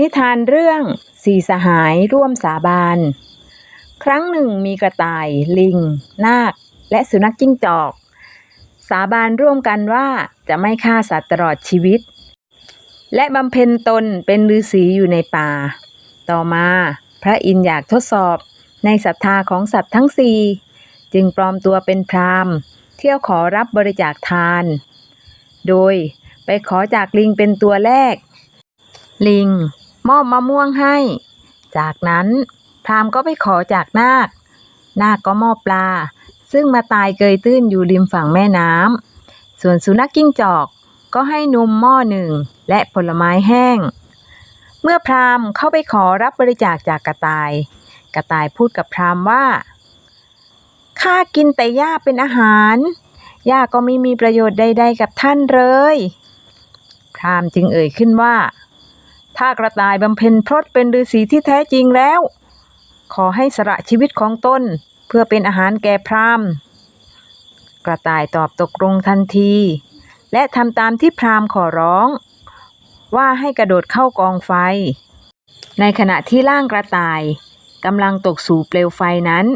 นิทานเรื่องสี่สหายร่วมสาบาน ครั้งหนึ่งมีกระต่าย ลิง นาค และสุนัขจิ้งจอก สาบานร่วมกันว่าจะไม่ฆ่าสัตว์ตลอดชีวิต และบำเพ็ญตนเป็นฤาษีอยู่ในป่า ต่อมาพระอินทร์อยากทดสอบในศรัทธาของสัตว์ทั้งสี่จึงปลอมตัวเป็นพรามเที่ยวขอรับบริจาคทาน โดยไปขอจากลิงเป็นตัวแรก ลิง มอบมะม่วงให้ จากนั้นพราหม์ก็ไปขอจากนาค นาคก็มอบปลา ซึ่งมาตายเกยตื้นอยู่ริมฝั่งแม่น้ำ ส่วนสุนัขกิ้งจอกก็ให้นมหม้อหนึ่งและผลไม้แห้ง เมื่อพราหม์เข้าไปขอรับบริจาคจากกระต่าย กระต่ายพูดกับพราหม์ว่า ข้ากินแต่หญ้าเป็นอาหาร หญ้าก็ไม่มีประโยชน์ใดๆกับท่านเลย พราหม์จึงเอ่ยขึ้นว่า ถ้ากระต่ายบำเพ็ญพรตเป็นฤาษีที่แท้จริงแล้ว ขอให้สละชีวิตของตนเพื่อเป็นอาหารแก่พราหมณ์ กระต่ายตอบตกลงทันที และทำตามที่พราหมณ์ขอร้อง ว่าให้กระโดดเข้ากองไฟ ในขณะที่ร่างกระต่ายกำลังตกสู่เปลวไฟนั้น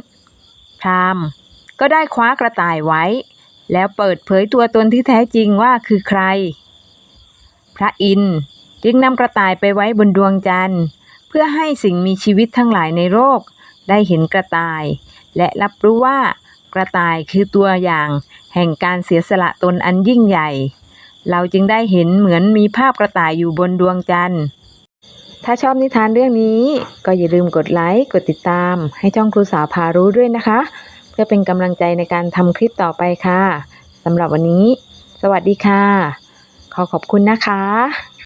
พราหมณ์ก็ได้คว้ากระต่ายไว้ แล้วเปิดเผยตัวตนที่แท้จริงว่าคือใคร พระอินทร์ จึงนำกระต่ายไปไว้บนดวงจันทร์ เพื่อให้สิ่งมีชีวิตทั้งหลายในโลกได้เห็นกระต่าย และรับรู้ว่ากระต่ายคือตัวอย่าง แห่งการเสียสละตนอันยิ่งใหญ่ เราจึงได้เห็นเหมือนมีภาพกระต่ายอยู่บนดวงจันทร์ ถ้าชอบนิทานเรื่องนี้ ก็อย่าลืมกดไลค์กดติดตาม ให้ช่องครูสาวพารู้ด้วยนะคะ เพื่อเป็นกำลังใจในการทำคลิปต่อไปค่ะสำหรับวันนี้ สวัสดีค่ะ ขอขอบคุณนะคะ